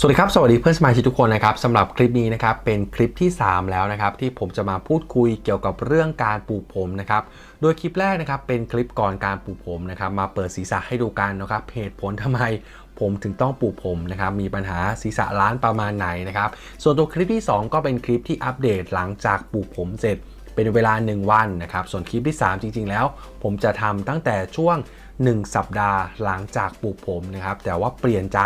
สวัสดีครับ สวัสดีเพื่อนสมาชิกทุกคนนะครับสำหรับคลิปนี้นะครับเป็นคลิปที่ 3 แล้วนะครับที่ผมจะมาพูดคุยเกี่ยวกับเรื่องการปลูกผมนะครับโดยคลิปแรกนะครับเป็นคลิปก่อนการปลูกผมนะครับมาเปิดศีรษะให้ดูกันนะครับเหตุผลทำไมผมถึงต้องปลูกผมนะครับมีปัญหาศีรษะล้านประมาณไหนนะครับส่วนตัวคลิปที่ 2 ก็เป็นคลิปที่อัปเดตหลังจากปลูกผมเสร็จเป็นเวลา 1 วันนะครับส่วนคลิปที่ 3 จริง ๆ แล้ว ผมจะทำตั้งแต่ช่วง 1 สัปดาห์หลังจากปลูกผมนะครับ แต่ว่าเปลี่ยนใจ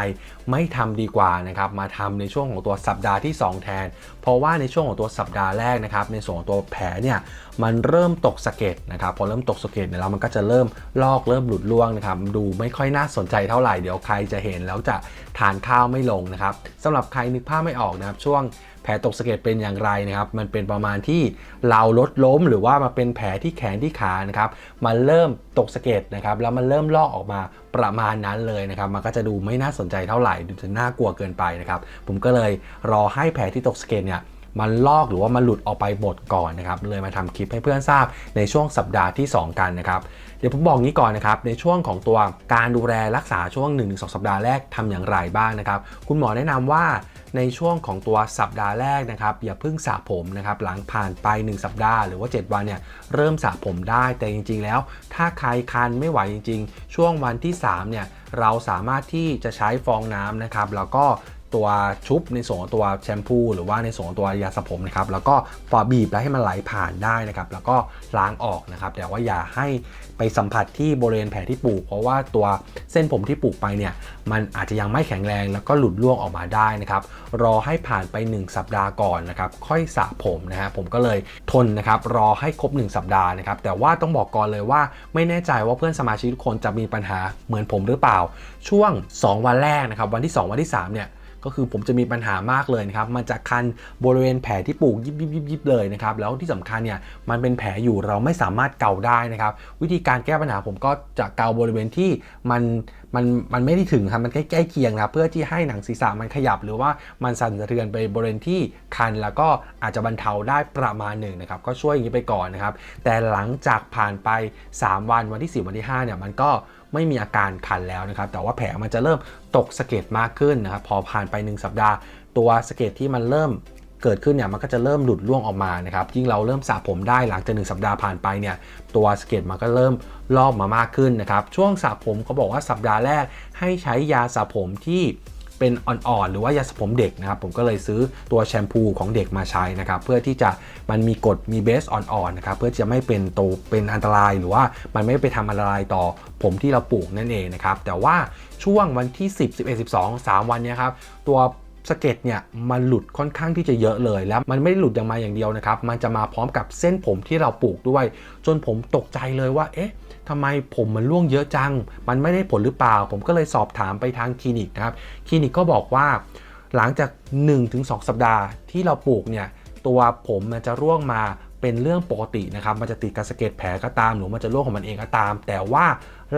ไม่ทำดีกว่านะครับ มาทำในช่วงของตัวสัปดาห์ที่ 2 แทน เพราะว่าในช่วงของตัวสัปดาห์แรกนะครับ ในส่วนของตัวแผลเนี่ยมันเริ่มตกสะเก็ดนะครับพอเริ่มตกสะเก็ดเนี่ยแล้วมันก็จะเริ่มลอกเริ่มหลุดร่วงนะครับ ดูไม่ค่อยน่าสนใจเท่าไหร่เดี๋ยวใครจะเห็นแล้วจะทานข้าวไม่ลงนะครับสำหรับใครนึกภาพไม่ออกนะครับ ช่วงแผลตกสะเก็ดเป็นอย่างไรนะครับ มันเป็นประมาณที่เราลดล้ม หรือว่ามาเป็นแผลที่แขนที่ขานะครับ มันเริ่มตกสะเก็ดนะครับแล้วมันเริ่มลอกออกมาประมาณนั้นเลยนะครับ มันก็จะดูไม่น่าสนใจเท่าไหร่ดูจะน่ากลัวเกินไปนะครับ ผมก็เลยรอให้แผลที่ตกสะเก็ดเนี่ย มันลอกหรือว่ามันหลุดออกไปหมดก่อนนะครับเลยมาทำคลิปให้เพื่อนทราบในช่วงสัปดาห์ที่ 2 กันนะครับเดี๋ยวผมบอกงี้ก่อนนะครับในช่วงของตัวการดูแลรักษาช่วง 1-2 สัปดาห์แรกทำอย่างไรบ้างนะครับคุณหมอแนะนำว่าในช่วงของตัวสัปดาห์แรกนะครับอย่าเพิ่งสระผมนะครับหลังผ่านไป 1 สัปดาห์หรือว่า 7 วันเนี่ยเริ่มสระผมได้แต่จริง ๆ แล้ว ถ้าใครคันไม่ไหวจริง ๆ ช่วงวันที่3เนี่ยเราสามารถที่จะใช้ฟองน้ำนะครับแล้วก็ ตัวชุบในส่วนของตัวแชมพูหรือว่าในส่วนของตัวยาสระผมนะครับแล้วก็ปอบีบแล้วให้มันไหลผ่านได้นะครับแล้วก็ล้างออกนะครับแต่ว่าอย่าให้ไปสัมผัสที่บริเวณแผลที่ปลูก เพราะว่าตัวเส้นผมที่ปลูกไปเนี่ยมันอาจจะยังไม่แข็งแรง แล้วก็หลุดร่วงออกมาได้นะครับรอให้ผ่านไป 1 สัปดาห์ก่อนนะครับค่อยสระผมนะฮะผมก็เลยทนนะครับรอให้ครบ 1 สัปดาห์นะครับแต่ว่าต้องบอกก่อนเลยว่าไม่แน่ใจว่าเพื่อนสมาชิกทุกคนจะมีปัญหาเหมือนผมหรือเปล่า ช่วง 2 วันแรกนะครับวันที่ 2 วันที่3เนี่ย ก็คือผมจะมีปัญหามากเลยนะครับมันจะคันบริเวณแผลที่ปลูกยิบยิบยิบยิบเลยนะครับแล้วที่สำคัญเนี่ยมันเป็นแผลอยู่เราไม่สามารถเกาได้นะครับวิธีการแก้ปัญหาผมก็จะเกาบริเวณที่มันมันมันไม่ได้ถึงครับมันใกล้ๆเคียงนะเพื่อที่ให้หนังศีรษะมันขยับ หรือว่ามันสั่นสะเทือนไปบริเวณที่คันแล้วก็อาจจะบรรเทาได้ประมาณหนึ่งนะครับก็ช่วยอย่างนี้ไปก่อนนะครับแต่หลังจากผ่านไป 3 วันวันที่ 4 วันที่5เนี่ยมันก็ ไม่มีอาการคันแล้วนะครับ แต่ว่าแผลมันจะเริ่มตกสะเก็ดมากขึ้นนะครับพอผ่านไป 1 สัปดาห์ ตัวสะเก็ดที่มันเริ่มเกิดขึ้นเนี่ยมันก็จะเริ่มหลุดร่วงออกมานะครับยิ่งเราเริ่มสระผมได้หลังจากหนึ่งสัปดาห์ผ่านไปเนี่ยตัวสะเก็ดมันก็เริ่มลอกมามากขึ้นนะครับช่วงสระผมเขาบอกว่าสัปดาห์แรกให้ใช้ยาสระผมที่ เป็นอ่อนๆหรือว่ายาสระผมเด็กนะครับผมก็เลยซื้อตัวแชมพูของเด็กมาใช้นะครับเพื่อที่จะมันมีกรดมีเบสอ่อนๆนะครับเพื่อจะไม่เป็นโตเป็นอันตรายหรือว่ามันไม่ไปทำอันตรายต่อผมที่เราปลูกนั่นเองนะครับแต่ว่าช่วงวันที่ 10 11 12 3 วันเนี้ยครับตัว สะเก็ดเนี่ยมันหลุดค่อนข้างที่จะเยอะเลย แล้วมันไม่ได้หลุดอย่างมาอย่างเดียวนะครับ มันจะมาพร้อมกับเส้นผมที่เราปลูกด้วย จนผมตกใจเลยว่า เอ๊ะทำไมผมมันร่วงเยอะจัง มันไม่ได้ผลหรือเปล่า ผมก็เลยสอบถามไปทางคลินิกนะครับ คลินิกก็บอกว่า หลังจาก 1-2 สัปดาห์ที่เราปลูกเนี่ย ตัวผมมันจะร่วงมา เป็นเรื่องปกตินะครับ มันจะติดกับสะเก็ดแผลก็ตาม หรือมันจะร่วงของมันเองก็ตาม แต่ว่า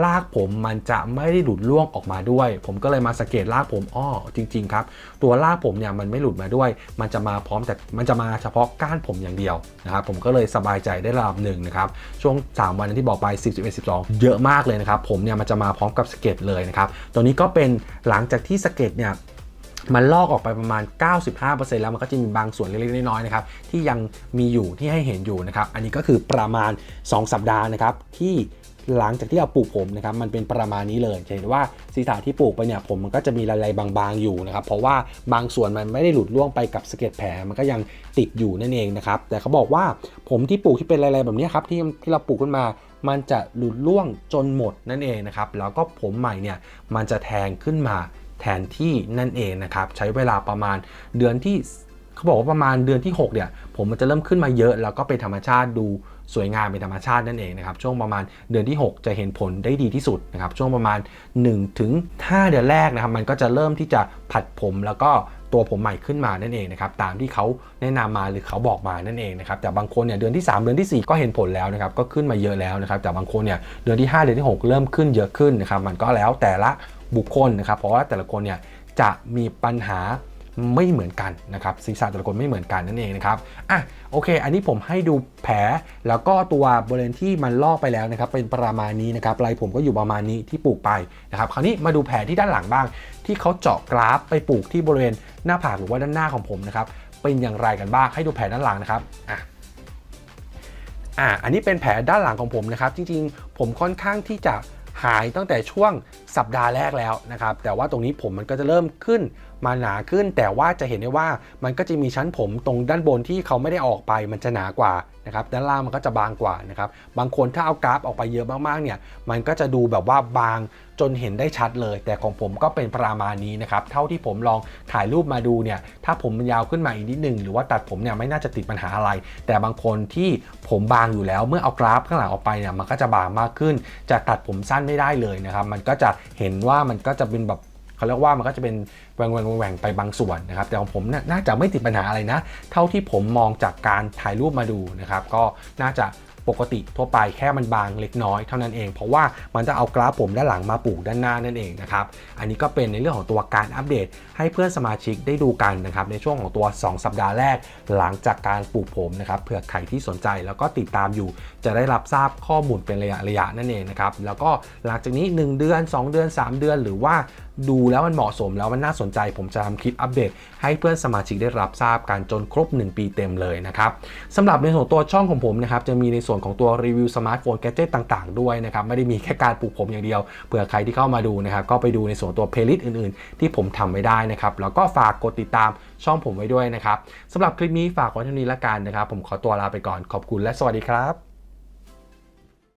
รากผมมันจะไม่ได้หลุดร่วงออกมาด้วย ผมก็เลยมาสังเกตรากผมอ้อจริง ๆ ครับ ตัวรากผมเนี่ยมันไม่หลุดมาด้วย มันจะมาพร้อมแต่มันจะมาเฉพาะก้านผมอย่างเดียวนะครับ ผมก็เลยสบายใจได้ระดับหนึ่งนะครับ ช่วง 3 วันที่บอกไป 10 11 12 เยอะมากเลยนะครับ ผมเนี่ยมันจะมาพร้อมกับสะเก็ดเลยนะครับ ตัวนี้ก็เป็นหลังจากที่สะเก็ดเนี่ย มันลอกออกไปประมาณ 95%แล้วมันก็จะมีบางส่วนเล็กๆน้อยๆนะครับที่ยังมีอยู่ที่ให้เห็นอยู่นะครับอันนี้ก็คือประมาณ 2 สัปดาห์นะครับที่หลังจากที่เราปลูกผมนะครับมันเป็นประมาณนี้เลยเห็นว่าศีรษะที่ปลูกไปเนี่ยผมมันก็จะมีลายๆบางๆอยู่นะครับเพราะว่าบางส่วนมันไม่ได้หลุดร่วงไปกับสะเก็ดแผลมันก็ยังติดอยู่นั่นเองนะครับแต่เขาบอกว่าผมที่ปลูกที่เป็นลายๆแบบนี้ครับที่ที่เราปลูกขึ้นมา มันจะหลุดร่วงจนหมดนั่นเองนะครับแล้วก็ผมใหม่เนี่ยมันจะแทงขึ้นมา แทนที่นั่นเองนะครับ ใช้เวลาประมาณเดือนที่เขาบอกว่าประมาณเดือนที่ 6 เนี่ย ผมมันจะเริ่มขึ้นมาเยอะ แล้วก็เป็นธรรมชาติดูสวยงามเป็นธรรมชาตินั่นเองนะครับ ช่วงประมาณเดือนที่ 6 จะเห็นผลได้ดีที่สุดนะครับ ช่วงประมาณ1ถึง5เดือนแรกนะครับ มันก็จะเริ่มที่จะผัดผมแล้วก็ตัวผมใหม่ขึ้นมานั่นเองนะครับตามที่เขาแนะนำมาหรือเขาบอกมานั่นเองนะครับแต่บางคนเนี่ยเดือนที่ 3 เดือนที่ 4 ก็เห็นผลแล้วนะครับก็ขึ้นมาเยอะแล้วนะครับแต่บางคนเนี่ยเดือนที่ 5 เดือนที่ 6 เริ่มขึ้นเยอะขึ้นนะครับมันก็แล้วแต่ละ บุคคลนะครับ เพราะว่าแต่ละคนเนี่ยจะมีปัญหาไม่เหมือนกันนะครับศีรษะแต่ละคนไม่เหมือนกันนั่นเองนะครับอะโอเค อันนี้ผมให้ดูแผลแล้วก็ตัวบริเวณที่มันลอกไปแล้วนะครับเป็นประมาณนี้นะครับลายผมก็อยู่ประมาณนี้ที่ปลูกไปนะครับคราวนี้มาดูแผลที่ด้านหลังบ้าง ที่เขาเจาะกราฟไปปลูกที่บริเวณหน้าผากหรือว่าด้านหน้าของผมนะครับเป็นอย่างไรกันบ้างให้ดูแผลด้านหลังนะครับอะอ่าอันนี้เป็นแผลด้านหลังของผมนะครับ จริงๆ ผมค่อนข้างที่จะ หายตั้งแต่ช่วงสัปดาห์แรกแล้วนะครับแต่ว่าตรงนี้ผมมันก็จะเริ่มขึ้น มาหนาขึ้น แต่ว่าจะเห็นได้ว่ามันก็จะมีชั้นผมตรงด้านบนที่เขาไม่ได้ออกไปมันจะหนากว่านะครับด้านล่างมันก็จะบางกว่านะครับบางคนถ้าเอากราฟออกไปเยอะมากๆเนี่ยมันก็จะดูแบบว่าบางจนเห็นได้ชัดเลย แต่ของผมก็เป็นประมาณนี้นะครับเท่าที่ผมลองถ่ายรูปมาดูเนี่ยถ้าผมมันยาวขึ้นมาอีกนิดนึงหรือว่าตัดผมเนี่ยไม่น่าจะติดปัญหาอะไร แต่บางคนที่ผมบางอยู่แล้ว เมื่อเอากราฟข้างหลังออกไปเนี่ยมันก็จะบางมากขึ้น จะตัดผมสั้นไม่ได้เลยนะครับมันก็จะเห็นว่ามันก็จะเป็นแบบ เขาเรียกว่ามันก็จะเป็นแหว่งแหว่งแหว่งไปบางส่วนนะครับ แต่ของผมน่ะน่าจะไม่ติดปัญหาอะไรนะ เท่าที่ผมมองจากการถ่ายรูปมาดูนะครับ ก็น่าจะปกติทั่วไปแค่มันบางเล็กน้อยเท่านั้นเอง เพราะว่ามันจะเอากราฟผมด้านหลังมาปลูกด้านหน้านั่นเองนะครับอันนี้ก็เป็นในเรื่องของตัวการอัปเดต ให้เพื่อนสมาชิกได้ดูกันนะครับในช่วงของตัว 2 สัปดาห์แรก หลังจากการปลูกผมนะครับเผื่อใครที่สนใจแล้วก็ติดตามอยู่ จะได้รับทราบข้อมูลเป็นระยะระยะนั่นเองนะครับแล้วก็หลังจากนี้ 1 เดือน 2 เดือน 3 เดือน หรือว่าดูแล้วมันเหมาะสมแล้วมันน่าสนใจ ผมจะทำคลิปอัปเดต ให้เพื่อนสมาชิกได้รับทราบกันจนครบ 1 ปีเต็มเลยนะครับสำหรับในส่วนตัวช่องของผมนะครับจะมีในส่วนของตัวรีวิวสมาร์ทโฟนแกจิตต่างๆ ด้วยนะครับไม่ได้มีแค่การปลูกผมอย่างเดียวเผื่อใครที่เข้ามาดูนะครับก็ไปดูในส่วนตัวเพลย์ลิสต์อื่นๆ ที่ผมทำไว้ได้นะครับแล้วก็ฝากกดติดตามช่องผมไว้ด้วยนะครับสำหรับคลิปนี้ฝากไว้เท่านี้ละกันนะครับผมขอตัวลาไปก่อนขอบคุณและสวัสดีครับ